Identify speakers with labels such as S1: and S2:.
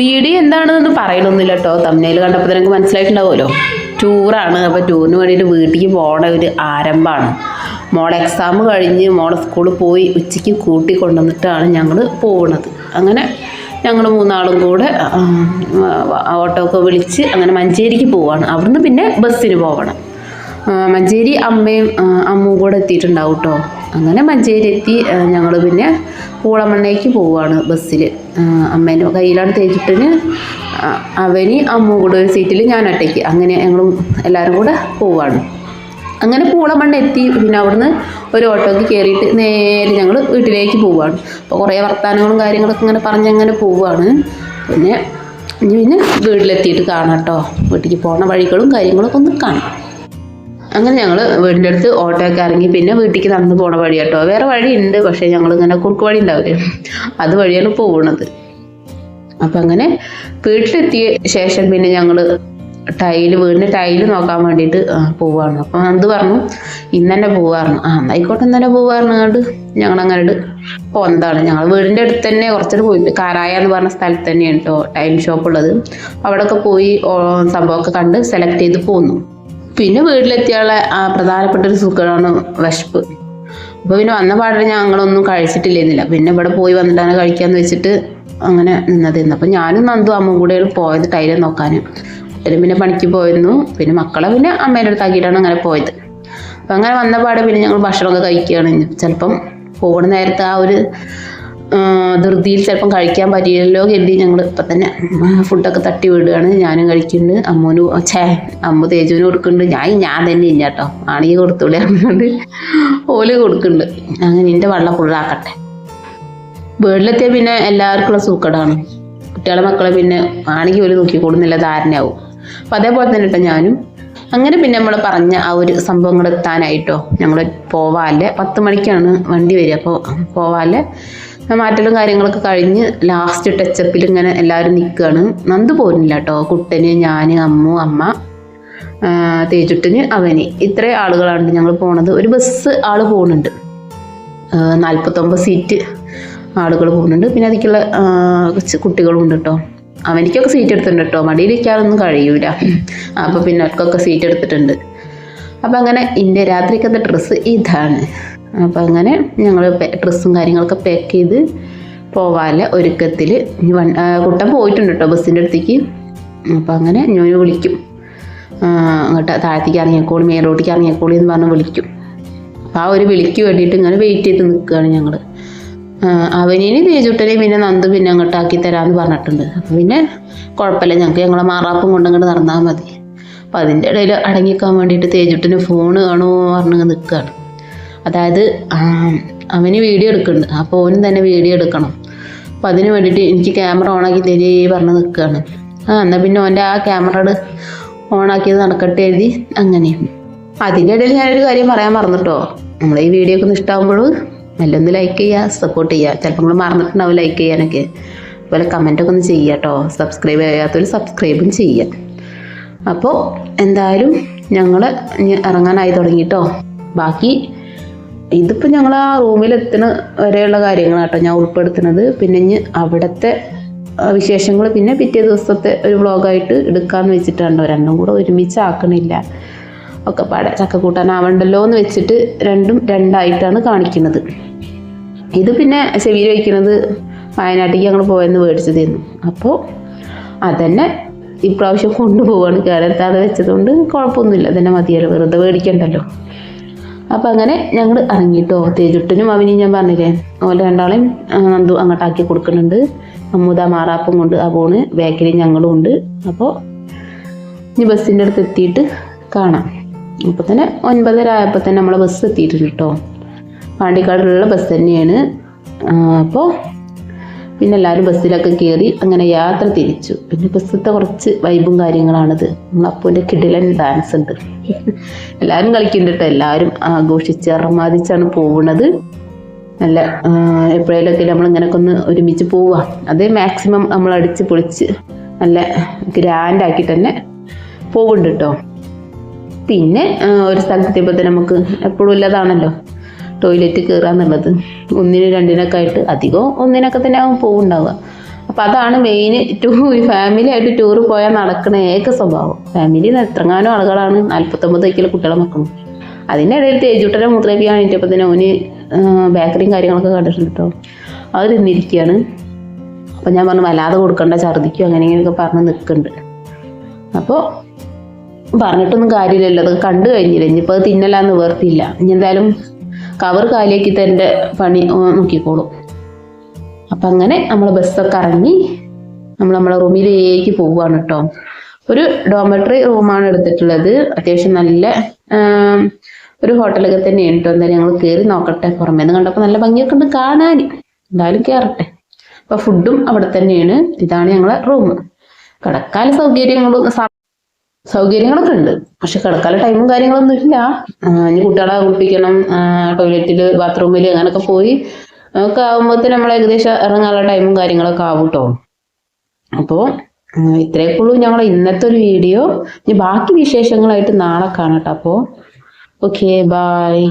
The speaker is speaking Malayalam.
S1: വീഡിയോ എന്താണെന്നൊന്നും പറയണമെന്നില്ല കേട്ടോ. തമ്മിൽ കണ്ടപ്പോൾ നിങ്ങൾക്ക് മനസ്സിലായിട്ടുണ്ടാവുമല്ലോ. ടൂറാണ് അപ്പോൾ ടൂറിന് വേണ്ടിയിട്ട് വീട്ടിലേക്ക് പോകണ ഒരു ആരംഭമാണ്. മോളെ എക്സാം കഴിഞ്ഞ് മോളെ സ്കൂളിൽ പോയി ഉച്ചയ്ക്ക് കൂട്ടി കൊണ്ടുവന്നിട്ടാണ് ഞങ്ങൾ പോകുന്നത് അങ്ങനെ ഞങ്ങൾ മൂന്നാളും കൂടെ ഓട്ടോക്കെ വിളിച്ച് അങ്ങനെ മഞ്ചേരിക്ക് പോവാണ്. അവിടുന്ന് പിന്നെ ബസ്സിന് പോകണം മഞ്ചേരി അമ്മയും അമ്മയും അമ്മും കൂടെ എത്തിയിട്ടുണ്ടാവും കേട്ടോ. അങ്ങനെ മഞ്ചേരി എത്തി ഞങ്ങൾ പിന്നെ പൂളമണ്ണയ്ക്ക് പോവുകയാണ് ബസ്സിൽ അമ്മേന്റെ കയ്യിലാണ് തേച്ചിട്ടിന് അവന് അമ്മ കൂടെ ഒരു സീറ്റിൽ ഞാൻ ഒറ്റയ്ക്ക്. അങ്ങനെ ഞങ്ങളും എല്ലാവരും കൂടെ പോവാണ്. അങ്ങനെ പൂളമണ്ണ എത്തി. പിന്നെ അവിടുന്ന് ഒരു ഓട്ടോക്ക് കയറിയിട്ട് നേരെ ഞങ്ങൾ വീട്ടിലേക്ക് പോവുകയാണ് അപ്പോൾ കുറേ വർത്തമാനങ്ങളും കാര്യങ്ങളൊക്കെ ഇങ്ങനെ പറഞ്ഞ് അങ്ങനെ പോവുകയാണ് പിന്നെ ഇനി പിന്നെ വീട്ടിലെത്തിയിട്ട് കാണാം കേട്ടോ. വീട്ടിലേക്ക് പോണ വഴികളും കാര്യങ്ങളൊക്കെ ഒന്ന് കാണാം. അങ്ങനെ ഞങ്ങൾ വീടിന്റെ അടുത്ത് ഓട്ടോയൊക്കെ ഇറങ്ങി പിന്നെ വീട്ടിലേക്ക് നടന്ന് പോണ വഴി കേട്ടോ വേറെ വഴിയുണ്ട് പക്ഷേ ഞങ്ങൾ ഇങ്ങനെ കുറുക്ക് വഴി ഉണ്ടാവില്ലേ. അത് വഴിയാണ് പോകുന്നത് അപ്പം അങ്ങനെ വീട്ടിലെത്തിയ ശേഷം പിന്നെ ഞങ്ങൾ ടൈൽ വീടിന്റെ ടൈൽ നോക്കാൻ വേണ്ടിയിട്ട് പോവാണ്. അപ്പം എന്ത് പറഞ്ഞു ഇന്ന് തന്നെ പോവാറുണ്ട് ആ എന്നായിക്കോട്ടെ ഇന്ന് പോവാറുണ്ട് ഞങ്ങൾ അങ്ങനെ പോന്നതാണ്. ഞങ്ങൾ വീടിന്റെ അടുത്ത് തന്നെ കുറച്ചിട്ട് പോയിട്ട് കാരായ എന്ന് പറഞ്ഞ സ്ഥലത്ത് തന്നെയാണ് കേട്ടോ ടൈൽ ഷോപ്പ് ഉള്ളത്. അവിടെയൊക്കെ പോയി സംഭവമൊക്കെ കണ്ട് സെലക്ട് ചെയ്ത് പോന്നു. പിന്നെ വീട്ടിലെത്തിയുള്ള പ്രധാനപ്പെട്ട ഒരു സുഖമാണ് വിശപ്പ്. അപ്പോൾ പിന്നെ വന്ന പാടിൽ ഞങ്ങളൊന്നും കഴിച്ചിട്ടില്ലെന്നില്ല. പിന്നെ ഇവിടെ പോയി വന്നിട്ടാണ് കഴിക്കാന്ന് വെച്ചിട്ട് അങ്ങനെ നിന്നത് ഇന്ന് അപ്പം ഞാനും നന്ദു അമ്മ കൂടെ പോയത് ടൈലർ നോക്കാൻ കുട്ടനും പിന്നെ പണിക്ക് പോയിരുന്നു. പിന്നെ മക്കളെ പിന്നെ അമ്മേന്റെ അടുത്താക്കിയിട്ടാണ് അങ്ങനെ പോയത്. അപ്പം അങ്ങനെ വന്ന പാടെ പിന്നെ ഞങ്ങൾ ഭക്ഷണമൊക്കെ കഴിക്കുകയാണ്. ചിലപ്പം പോകണ നേരത്തെ ആ ഒരു ധൃതിയിൽ ചിലപ്പം കഴിക്കാൻ പറ്റിയില്ലല്ലോ കരുതി ഞങ്ങൾ ഇപ്പം തന്നെ ഫുഡൊക്കെ തട്ടി വിടുകയാണ്. ഞാനും കഴിക്കുന്നുണ്ട്. അമ്മൂന് ഛേ അമ്മ തേജുവിന് കൊടുക്കുന്നുണ്ട്. ഞാൻ ഞാൻ തന്നെ ഇല്ല കേട്ടോ. ആണെങ്കിൽ കൊടുത്തൂടെ അമ്മുണ്ട് ഓൽ കൊടുക്കുന്നുണ്ട്. അങ്ങനെ എന്റെ വെള്ളം ഫുള്ളാക്കട്ടെ വീട്ടിലെത്തിയാൽ പിന്നെ എല്ലാവർക്കുള്ള സൂക്കടാണ് കുട്ടികളെ മക്കളെ പിന്നെ ആണെങ്കിൽ ഒരു നോക്കിക്കൊടുന്നില്ല ധാരണയാവും. അപ്പം അതേപോലെ തന്നെ കേട്ടോ ഞാനും. അങ്ങനെ പിന്നെ നമ്മൾ പറഞ്ഞ ആ ഒരു സംഭവങ്ങൾ എത്താനായിട്ടോ. ഞങ്ങൾ പോവാല്ലേ? പത്ത് മണിക്കാണ് വണ്ടി വരിക. അപ്പോൾ പോവാല്ലേ? മാറ്റലും കാര്യങ്ങളൊക്കെ കഴിഞ്ഞ് ലാസ്റ്റ് ടച്ചപ്പിൽ ഇങ്ങനെ എല്ലാവരും നിൽക്കുകയാണ് നന്ദു പോരുന്നില്ല കേട്ടോ കുട്ടന് ഞാൻ അമ്മു അമ്മ തേജുട്ടന് അവന്. ഇത്രയും ആളുകളാണ് ഞങ്ങൾ പോണത്. ഒരു ബസ് ആൾ പോകുന്നുണ്ട് നാൽപ്പത്തൊമ്പത് സീറ്റ് ആളുകൾ പോകുന്നുണ്ട് പിന്നെ അതിക്കുള്ള കുറച്ച് കുട്ടികളും ഉണ്ട് കേട്ടോ അവനിക്കൊക്കെ സീറ്റ് എടുത്തിട്ടുണ്ട് കേട്ടോ മടിയിലിരിക്കാനൊന്നും കഴിയൂല. അപ്പോൾ പിന്നെ അവർക്കൊക്കെ സീറ്റ് എടുത്തിട്ടുണ്ട്. അപ്പം അങ്ങനെ എന്റെ രാത്രിക്കത്തെ ഡ്രസ്സ് ഇതാണ്. അപ്പം അങ്ങനെ ഞങ്ങൾ ഡ്രസ്സും കാര്യങ്ങളൊക്കെ പാക്ക് ചെയ്ത് പോവാല്ല ഒരുക്കത്തിൽ വൺ കുട്ടൻ പോയിട്ടുണ്ട് കേട്ടോ ബസ്സിന്റെ അടുത്തേക്ക്. അപ്പോൾ അങ്ങനെ ഞാൻ വിളിക്കും. അങ്ങോട്ട് താഴത്തേക്ക് ഇറങ്ങിയക്കോളി മേലോട്ടേക്ക് ഇറങ്ങിയക്കോളി എന്ന് പറഞ്ഞ് വിളിക്കും. അപ്പോൾ ആ ഒരു വിളിക്ക് വേണ്ടിയിട്ട് ഇങ്ങനെ വെയിറ്റ് ചെയ്ത് നിൽക്കുകയാണ് ഞങ്ങൾ അവനിന് തേജുട്ടനെയും പിന്നെ നന്ദു പിന്നെ അങ്ങോട്ട് ആക്കി തരാമെന്ന് പറഞ്ഞിട്ടുണ്ട്. അപ്പോൾ പിന്നെ കുഴപ്പമില്ല ഞങ്ങൾക്ക് ഞങ്ങളെ മാറാപ്പും കൊണ്ട് അങ്ങോട്ട് നടന്നാൽ മതി. അപ്പോൾ അതിന്റെ ഇടയിൽ അടങ്ങിക്കാൻ വേണ്ടിയിട്ട് തേജുട്ടന് ഫോണ് കാണുമോ പറഞ്ഞ് നിൽക്കുകയാണ് അതായത് അവന് വീഡിയോ എടുക്കുന്നുണ്ട് അപ്പോൾ ഓനും തന്നെ വീഡിയോ എടുക്കണം. അപ്പോൾ അതിന് വേണ്ടിയിട്ട് എനിക്ക് ക്യാമറ ഓണാക്കി തരേ പറഞ്ഞ് നിൽക്കുകയാണ് ആ എന്നാൽ പിന്നെ ഓന്റെ ആ ക്യാമറ ഓണാക്കിയത് നടക്കട്ടെ എഴുതി. അങ്ങനെ. അതിന്റെ ഇടയിൽ ഞാനൊരു കാര്യം പറയാൻ മറന്നിട്ടോ. നമ്മൾ ഈ വീഡിയോ ഒക്കെ ഒന്ന് ഇഷ്ടമാകുമ്പോൾ മെല്ലെ ഒന്ന് ലൈക്ക് ചെയ്യുക സപ്പോർട്ട് ചെയ്യുക ചിലപ്പോൾ നമ്മൾ മറന്നിട്ടുണ്ടാവും ലൈക്ക് ചെയ്യാനൊക്കെ. അതുപോലെ കമന്റൊക്കെ ഒന്ന് ചെയ്യുക കേട്ടോ സബ്സ്ക്രൈബ് ചെയ്യാത്തവർ സബ്സ്ക്രൈബും ചെയ്യുക അപ്പോൾ എന്തായാലും ഞങ്ങൾ ഇറങ്ങാനായി തുടങ്ങിട്ടോ ബാക്കി ഇതിപ്പോൾ ഞങ്ങൾ ആ റൂമിലെത്തുന്ന വരെയുള്ള കാര്യങ്ങളാട്ടോ ഞാൻ ഉൾപ്പെടുത്തുന്നത്. പിന്നെ ഇനി അവിടുത്തെ വിശേഷങ്ങൾ പിന്നെ പിറ്റേ ദിവസത്തെ ഒരു വ്ളോഗായിട്ട് എടുക്കാമെന്ന് വെച്ചിട്ടാണ് രണ്ടും കൂടെ ഒരുമിച്ച് ആക്കണില്ല ഒക്കെ പാടെ ചക്ക കൂട്ടാനാവണ്ടല്ലോ എന്ന് വെച്ചിട്ട് രണ്ടും രണ്ടായിട്ടാണ് കാണിക്കുന്നത് ഇത് പിന്നെ ചെവിയിൽ വയ്ക്കുന്നത് വയനാട്ടിലേക്ക് ഞങ്ങൾ പോയെന്ന് മേടിച്ചതായിരുന്നു അപ്പോൾ അതന്നെ ഇപ്രാവശ്യം കൊണ്ടുപോവാണ്. കേരളത്താതെ വെച്ചതുകൊണ്ട് കുഴപ്പമൊന്നുമില്ല. അതന്നെ മതിയല്ലോ. വെറുതെ മേടിക്കണ്ടല്ലോ. അപ്പം അങ്ങനെ ഞങ്ങൾ ഇറങ്ങിയിട്ടോ തേജുട്ടനും അവനെയും ഞാൻ പറഞ്ഞില്ലേ ഓലെ രണ്ടാളെയും നന്ദു അങ്ങോട്ടാക്കി കൊടുക്കുന്നുണ്ട് അമ്മൂത മാറാപ്പും കൊണ്ട് ആ പോണ് ബാക്കിൽ ഞങ്ങളും ഉണ്ട്. അപ്പോൾ ഇനി ബസ്സിന്റെ അടുത്ത് എത്തിയിട്ട് കാണാം. അപ്പം തന്നെ ഒൻപതര ആയപ്പോൾ തന്നെ നമ്മളെ ബസ് എത്തിയിട്ടുണ്ട് കേട്ടോ പാണ്ടിക്കാടിലുള്ള ബസ് തന്നെയാണ്. അപ്പോൾ പിന്നെ എല്ലാവരും ബസ്സിലൊക്കെ കയറി അങ്ങനെ യാത്ര തിരിച്ചു. പിന്നെ ബസ്സിലത്തെ കുറച്ച് വൈബും കാര്യങ്ങളാണിത്. നമ്മളപ്പൂന്റെ കിടിലൻ ഡാൻസ് ഉണ്ട്. എല്ലാവരും കളിക്കുന്നുണ്ട് കേട്ടോ എല്ലാവരും ആഘോഷിച്ച് അറമാദിച്ചാണ് പോകുന്നത് നല്ല എപ്പോഴേലൊക്കെ നമ്മൾ ഇങ്ങനെയൊക്കെ ഒന്ന് ഒരുമിച്ച് പോവുക അത് മാക്സിമം നമ്മൾ അടിച്ച് പൊളിച്ച് നല്ല ഗ്രാൻഡ് ആക്കി തന്നെ പോകുന്നുണ്ട് കേട്ടോ പിന്നെ ഒരു സ്ഥലത്തെത്തിയപ്പോൾ തന്നെ നമുക്ക് എപ്പോഴും ഇല്ലതാണല്ലോ ടോയ്ലറ്റ് കയറുക എന്നുള്ളത് ഒന്നിനും രണ്ടിനൊക്കെ ആയിട്ട്. അധികം ഒന്നിനൊക്കെ തന്നെ ആവും പോവുണ്ടാവുക. അപ്പം അതാണ് മെയിൻ ടൂ ഫാമിലി ആയിട്ട് ടൂർ പോയാൽ നടക്കണ ഏക സ്വഭാവം. ഫാമിലി എത്രങ്ങാനും ആളുകളാണ്. നാൽപ്പത്തൊമ്പത് വയ്ക്കൽ കുട്ടികളെ മക്കളും. അതിന്റെ ഇടയിൽ തേജുട്ടനെ മൂത്രപ്പിക്കാൻ വേണ്ടിയപ്പോൾ തന്നെ ഓന് ബേക്കറിയും കാര്യങ്ങളൊക്കെ കണ്ടിട്ടുണ്ട് കേട്ടോ അത് തിന്നിരിക്കുകയാണ് അപ്പം ഞാൻ പറഞ്ഞു വല്ലാതെ കൊടുക്കണ്ട ഛർദിക്കും അങ്ങനെ ഇങ്ങനെയൊക്കെ പറഞ്ഞ് നിൽക്കുന്നുണ്ട് അപ്പോൾ പറഞ്ഞിട്ടൊന്നും കാര്യമില്ലല്ലോ. അത് കണ്ടു കഴിഞ്ഞില്ല? ഇനിയിപ്പോൾ അത് തിന്നലാന്ന് നിവർത്തിയില്ല ഇനി എന്തായാലും കവർ കാലിയാക്കി തന്റെ പണി നോക്കിക്കോളും. അപ്പം അങ്ങനെ നമ്മൾ ബസ്സൊക്കെ ഇറങ്ങി നമ്മൾ നമ്മളെ റൂമിലേക്ക് പോവുകയാണ് കേട്ടോ. ഒരു ഡോമെട്രി റൂമാണ് എടുത്തിട്ടുള്ളത്. അത്യാവശ്യം നല്ല ഒരു ഹോട്ടലൊക്കെ തന്നെയാണ് കേട്ടോ. എന്തായാലും ഞങ്ങൾ കയറി നോക്കട്ടെ പുറമേ. നിന്ന് കണ്ടപ്പോൾ നല്ല ഭംഗിയൊക്കെ ഉണ്ട് കാണാൻ. എന്തായാലും കയറട്ടെ അപ്പോൾ ഫുഡും അവിടെ തന്നെയാണ്. ഇതാണ് ഞങ്ങളെ റൂം കിടക്കാൻ സൗകര്യങ്ങളും സൗകര്യങ്ങളൊക്കെ ഉണ്ട്. പക്ഷെ കിടക്കാല ടൈമും കാര്യങ്ങളൊന്നും ഇല്ല. ഇനി കുട്ടികളെ കുളിപ്പിക്കണം. ടോയ്ലറ്റിൽ ബാത്റൂമിൽ അങ്ങനെയൊക്കെ പോയി ഒക്കെ ആകുമ്പോഴത്തേന് നമ്മൾ ഏകദേശം ഇറങ്ങാനുള്ള ടൈമും കാര്യങ്ങളൊക്കെ ആവും കേട്ടോ അപ്പോൾ ഇത്രയൊക്കെ ഉള്ളൂ ഞങ്ങളെ ഇന്നത്തെ ഒരു വീഡിയോ ഇനി ബാക്കി വിശേഷങ്ങളായിട്ട് നാളെ കാണാം കേട്ടോ അപ്പോൾ ഓക്കെ ബായ്